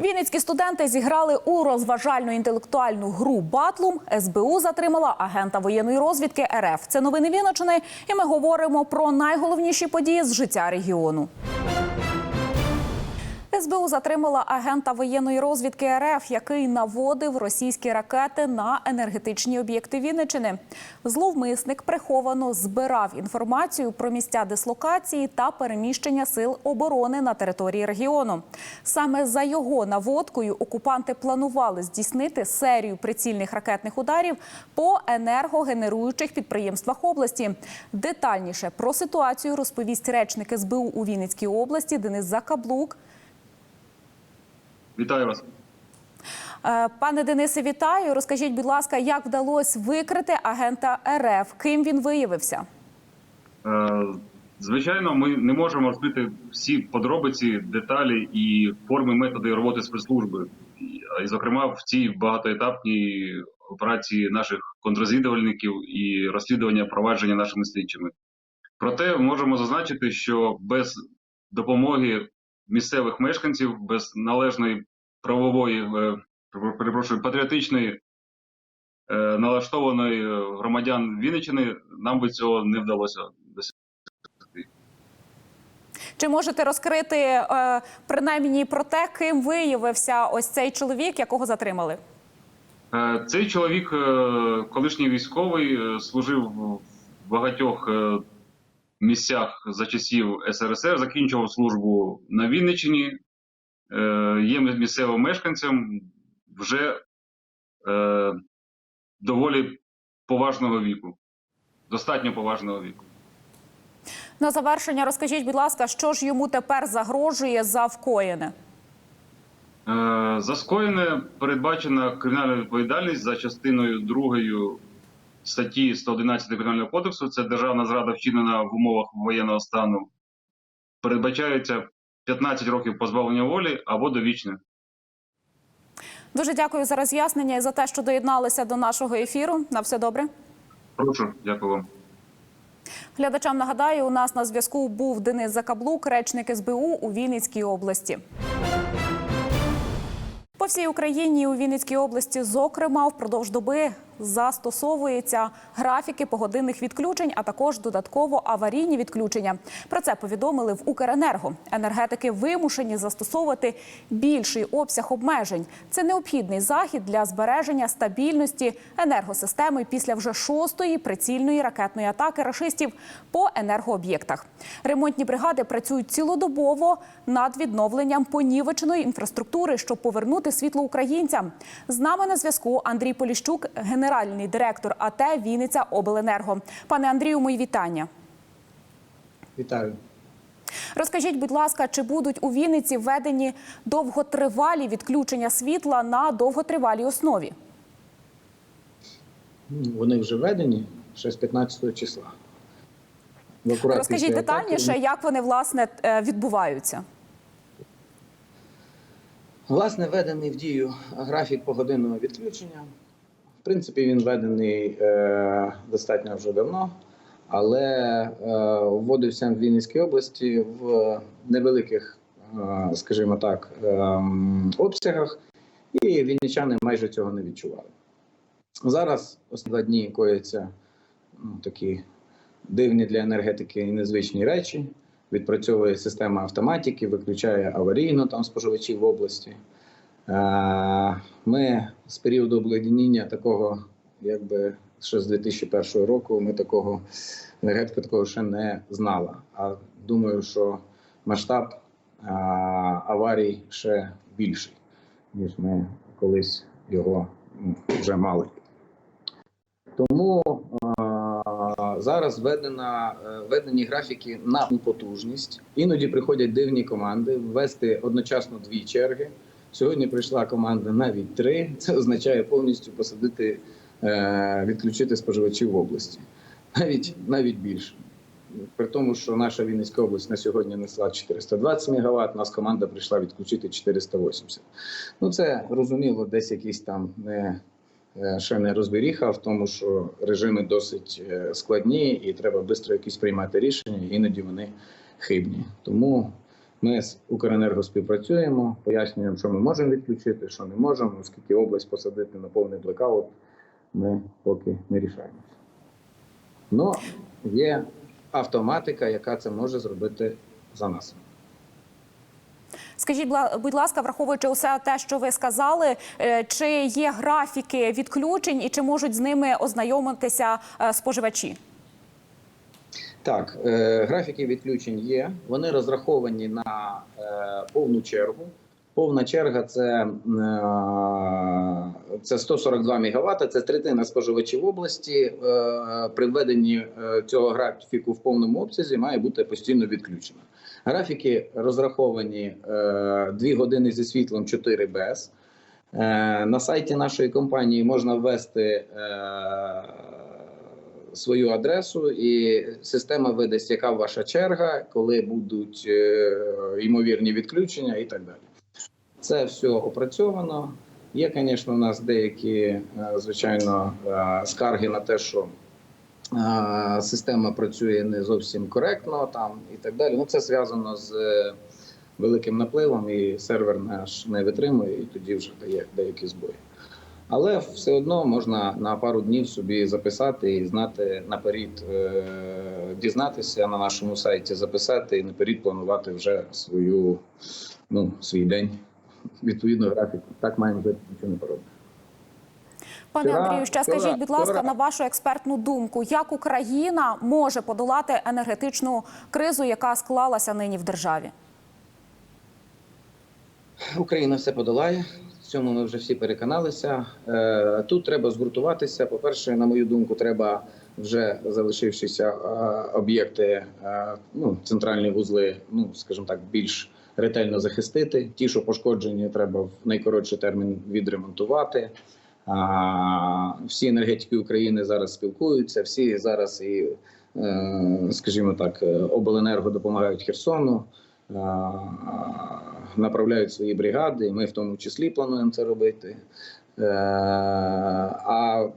Вінницькі студенти зіграли у розважальну інтелектуальну гру Батлум. СБУ затримала агента воєнної розвідки РФ. Це новини Вінничини, і ми говоримо про найголовніші події з життя регіону. СБУ затримала агента воєнної розвідки РФ, який наводив російські ракети на енергетичні об'єкти Вінничини. Зловмисник приховано збирав інформацію про місця дислокації та переміщення сил оборони на території регіону. Саме за його наводкою окупанти планували здійснити серію прицільних ракетних ударів по енергогенеруючих підприємствах області. Детальніше про ситуацію розповість речник СБУ у Вінницькій області Денис Закаблук. Вітаю вас. Е, Пане Денисе, вітаю. Розкажіть, будь ласка, як вдалося викрити агента РФ? Ким він виявився? Е, Звичайно, ми не можемо розкрити всі подробиці, деталі і форми методи роботи спецслужби, І, зокрема, в цій багатоетапній операції наших контррозвідувальників і розслідування провадження нашими слідчими. Проте можемо зазначити, що без допомоги місцевих мешканців, без належної правової, е, перепрошую, патріотичної е, налаштованої е, громадян Вінниччини, нам би цього не вдалося досягти. Чи можете розкрити принаймні про те, ким виявився ось цей чоловік, якого затримали? Цей чоловік, колишній військовий, служив в багатьох місцях за часів СРСР, закінчував службу на Вінниччині, е, є місцевим мешканцем вже е, доволі поважного віку, достатньо поважного віку. На завершення розкажіть, будь ласка, що ж йому тепер загрожує за вкоєне? Е, За скоєне передбачена кримінальна відповідальність за частиною 2 статті 111 Кримінального кодексу. Це державна зрада вчинена в умовах воєнного стану. Передбачається 15 років позбавлення волі або довічне. Дуже дякую за роз'яснення і за те, що доєдналися до нашого ефіру. На все добре. Прошу, дякую вам. Глядачам нагадаю, у нас на зв'язку був Денис Закаблук, речник СБУ у Вінницькій області. По всій Україні і у Вінницькій області, зокрема, впродовж доби застосовуються графіки погодинних відключень, а також додатково аварійні відключення. Про це повідомили в Укренерго. Енергетики вимушені застосовувати більший обсяг обмежень. Це необхідний захід для збереження стабільності енергосистеми після вже шостої прицільної ракетної атаки рашистів по енергооб'єктах. Ремонтні бригади працюють цілодобово над відновленням понівеченої інфраструктури, щоб повернути світло українцям. З нами на зв'язку Андрій Поліщук, генеральний директор АТ Вінниця Обленерго. Пане Андрію, мої вітання. Вітаю. Розкажіть, будь ласка, чи будуть у Вінниці введені довготривалі відключення світла на довготривалій основі? Вони вже введені ще з 15 числа. Розкажіть після атаки детальніше, як вони власне е, відбуваються. Власне, введений в дію графік погодинного відключення. В принципі, він введений е, достатньо вже давно, але е, вводився в Вінницькій області в невеликих, е, скажімо так, е, обсягах, і вінничани майже цього не відчували. Зараз останні два дні кояться ну, такі дивні для енергетики і незвичні речі. Відпрацьовує система автоматики, виключає аварійно там споживачів в області. Ми з періоду обледеніння такого, якби ще з 2001 року, ми такого енергетика такого ще не знала. А думаю, що масштаб аварій ще більший, ніж ми колись його вже мали. Тому зараз введена, е, введені графіки на потужність. Іноді приходять дивні команди ввести одночасно дві черги. Сьогодні прийшла команда навіть три. Це означає повністю посадити, е, відключити споживачів в області. Навіть навіть більше. При тому, що наша Вінницька область на сьогодні несла 420 МВт, нас команда прийшла відключити 480. Ну це розуміло, десь якісь там не е, ще не розберіха в тому, що режими досить е, складні і треба швидко якісь приймати рішення, іноді вони хибні. Тому ми з Укренерго співпрацюємо, пояснюємо, що ми можемо відключити, що не можемо, оскільки область посадити на повний блекаут ми поки не рішаємося. Ну, є автоматика, яка це може зробити за нас. Скажіть, будь ласка, враховуючи усе те, що ви сказали, е, чи є графіки відключень і чи можуть з ними ознайомитися е, споживачі? Так, е, графіки відключень є. Вони розраховані на е, повну чергу. Повна черга це, е, це 142 МВт, це третина споживачів області. Е, при введенні е, цього графіку в повному обсязі має бути постійно відключено. Графіки розраховані е, 2 години зі світлом, 4 без. Е, На сайті нашої компанії можна ввести е, свою адресу, і система видасть, яка ваша черга, коли будуть е, ймовірні відключення і так далі. Це все опрацьовано. Є, звісно, у нас деякі, е, звичайно, е, скарги на те, що система працює не зовсім коректно там і так далі. Ну, це зв'язано з великим напливом, і сервер наш не витримує, і тоді вже дає деякі збої. Але все одно можна на пару днів собі записати і знати наперед, е, дізнатися на нашому сайті, записати і наперед планувати вже свою, ну, свій день. Відповідно, графіку. Так маємо жити, нічого не поробити. Пане Андрію, ще скажіть, будь ласка, на вашу експертну думку, як Україна може подолати енергетичну кризу, яка склалася нині в державі? Україна все подолає. Цьому ми вже всі переконалися. Е, Тут треба згуртуватися. По-перше, на мою думку, треба вже залишившися е, об'єкти, е, ну центральні вузли, ну скажімо так, більш ретельно захистити. Ті, що пошкоджені, треба в найкоротший термін відремонтувати. Всі енергетики України зараз спілкуються, всі зараз і, скажімо так, обленерго допомагають Херсону, направляють свої бригади. і Ми в тому числі плануємо це робити. Е, А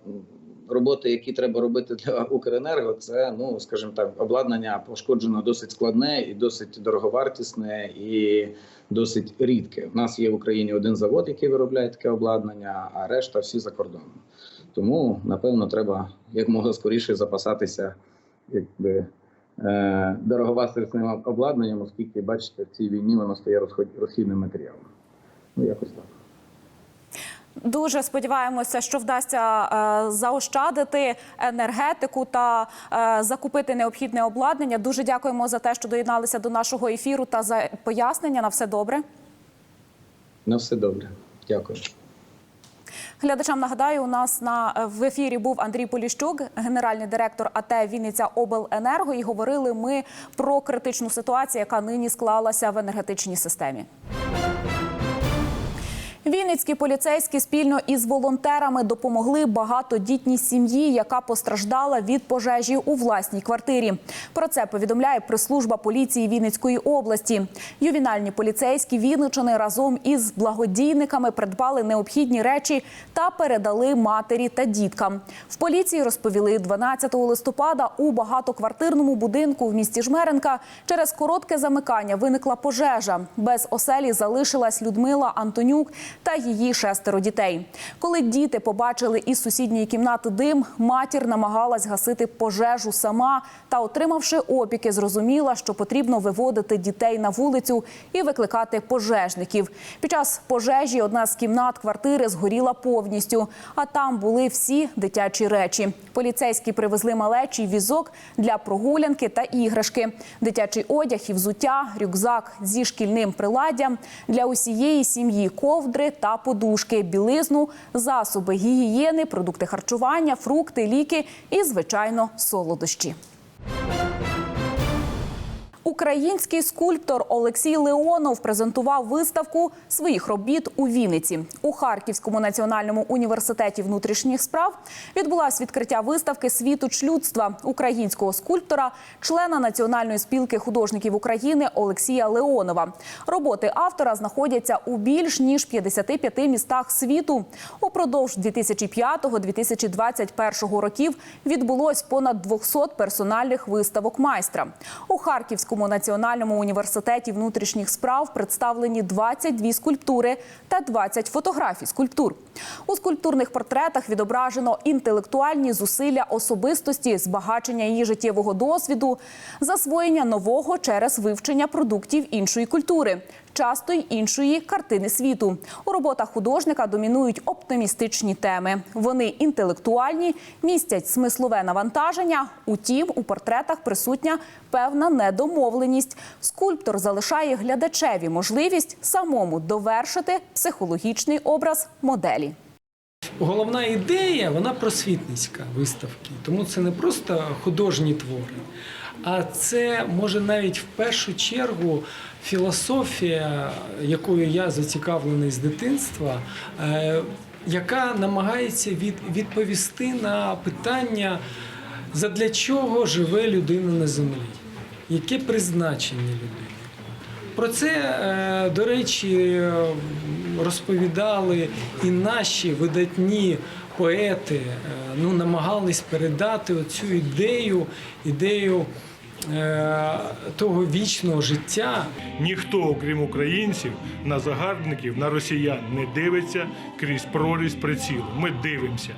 роботи, які треба робити для Укренерго, це ну скажімо так, обладнання пошкоджено досить складне і досить дороговартісне і досить рідке. У нас є в Україні один завод, який виробляє таке обладнання, а решта всі за кордоном. Тому напевно треба якмога скоріше запасатися, якби. Е, Дороговартісним обладнанням, оскільки бачите, в цій війні воно стає розхідним матеріалом. Ну якось так. Дуже сподіваємося, що вдасться е, заощадити енергетику та е, закупити необхідне обладнання. Дуже дякуємо за те, що доєдналися до нашого ефіру та за пояснення. На все добре. На все добре. Дякую. Глядачам нагадаю, у нас на в ефірі був Андрій Поліщук, генеральний директор АТ Вінниця Обленерго. І говорили ми про критичну ситуацію, яка нині склалася в енергетичній системі. Вінницькі поліцейські спільно із волонтерами допомогли багатодітній сім'ї, яка постраждала від пожежі у власній квартирі. Про це повідомляє прес-служба поліції Вінницької області. Ювінальні поліцейські Вінничини разом із благодійниками придбали необхідні речі та передали матері та діткам. В поліції розповіли 12 листопада у багатоквартирному будинку в місті Жмеренка через коротке замикання виникла пожежа. Без оселі залишилась Людмила Антонюк та її шестеро дітей. Коли діти побачили із сусідньої кімнати дим, матір намагалась гасити пожежу сама та, отримавши опіки, зрозуміла, що потрібно виводити дітей на вулицю і викликати пожежників. Під час пожежі одна з кімнат квартири згоріла повністю, а там були всі дитячі речі. Поліцейські привезли малечий візок для прогулянки та іграшки, дитячий одяг і взуття, рюкзак зі шкільним приладдям для усієї сім'ї ковдри та подушки, білизну, засоби гігієни, продукти харчування, фрукти, ліки і, звичайно, солодощі. Український скульптор Олексій Леонов презентував виставку своїх робіт у Вінниці у Харківському національному університеті внутрішніх справ. Відбулось відкриття виставки світоч людства українського скульптора, члена Національної спілки художників України Олексія Леонова. Роботи автора знаходяться у більш ніж 55 містах світу. Упродовж 2005-2021 років відбулось понад 200 персональних виставок майстра. У Харківському національному університеті внутрішніх справ представлені 22 скульптури та 20 фотографій скульптур. У скульптурних портретах відображено інтелектуальні зусилля особистості, збагачення її життєвого досвіду, засвоєння нового через вивчення продуктів іншої культури, часто й іншої картини світу. У роботах художника домінують оптимістичні теми. Вони інтелектуальні, містять смислове навантаження. Утім, у портретах присутня певна недомовленість. Скульптор залишає глядачеві можливість самому довершити психологічний образ моделі. Головна ідея вона просвітницька виставки, тому це не просто художні твори, а це може навіть в першу чергу філософія, якою я зацікавлений з дитинства, е, яка намагається від, відповісти на питання, задля чого живе людина на землі, яке призначення людини. Про це, е, до речі, розповідали і наші видатні поети, е, ну, намагались передати оцю ідею, ідею того вічного життя, Ніхто, окрім українців, на загарбників, на росіян не дивиться крізь прорізь прицілу. Ми дивимося.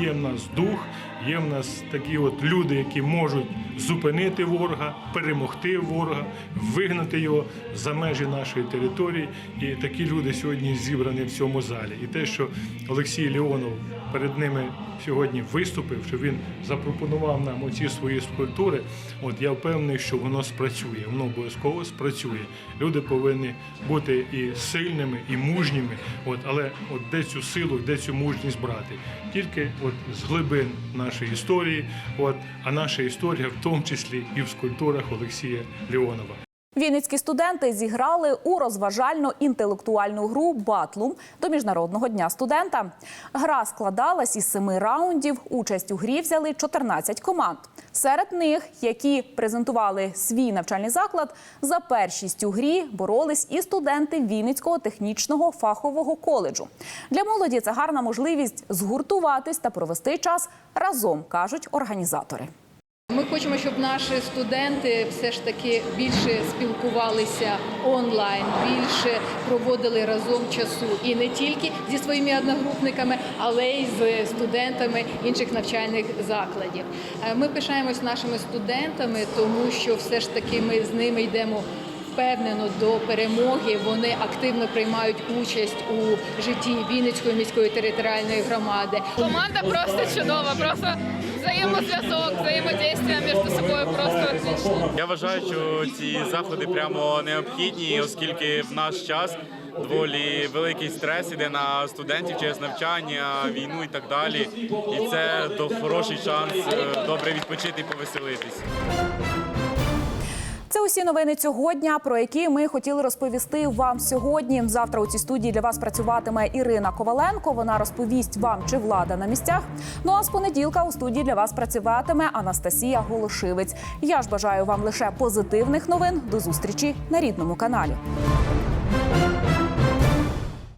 Є в нас дух, є в нас такі от люди, які можуть зупинити ворога, перемогти ворога, вигнати його за межі нашої території. І такі люди сьогодні зібрані в цьому залі. І те, що Олексій Леонов перед ними сьогодні виступив, що він запропонував нам оці свої скульптури. От я впевнений, що воно спрацює. Воно обов'язково спрацює. Люди повинні бути і сильними, і мужніми. От, але от де цю силу, де цю мужність брати? Тільки от з глибин нашої історії. От, а наша історія в тому числі і в скульптурах Олексія Леонова. Вінницькі студенти зіграли у розважально-інтелектуальну гру Батлум до міжнародного дня студента. Гра складалась із семи раундів. Участь у грі взяли 14 команд. Серед них, які презентували свій навчальний заклад, за першість у грі боролись і студенти Вінницького технічного фахового коледжу. Для молоді це гарна можливість згуртуватись та провести час разом, кажуть організатори. Ми хочемо, щоб наші студенти все ж таки більше спілкувалися онлайн, більше проводили разом часу і не тільки зі своїми одногрупниками, але й з студентами інших навчальних закладів. Е, Ми пишаємось нашими студентами, тому що все ж таки ми з ними йдемо. Впевнено до перемоги вони активно приймають участь у житті Вінницької міської територіальної громади. Команда просто чудова, просто взаємозв'язок, взаємодействие між собою просто отлично. Я вважаю, що ці заходи прямо необхідні, оскільки в наш час доволі великий стрес іде на студентів через навчання, війну і так далі. І це хороший шанс е, добре відпочити і повеселитись. Це усі новини цього дня, про які ми хотіли розповісти вам сьогодні. Завтра у цій студії для вас працюватиме Ірина Коваленко. Вона розповість вам, чи влада на місцях. Ну а з понеділка у студії для вас працюватиме Анастасія Голошивець. Я ж бажаю вам лише позитивних новин. До зустрічі на рідному каналі.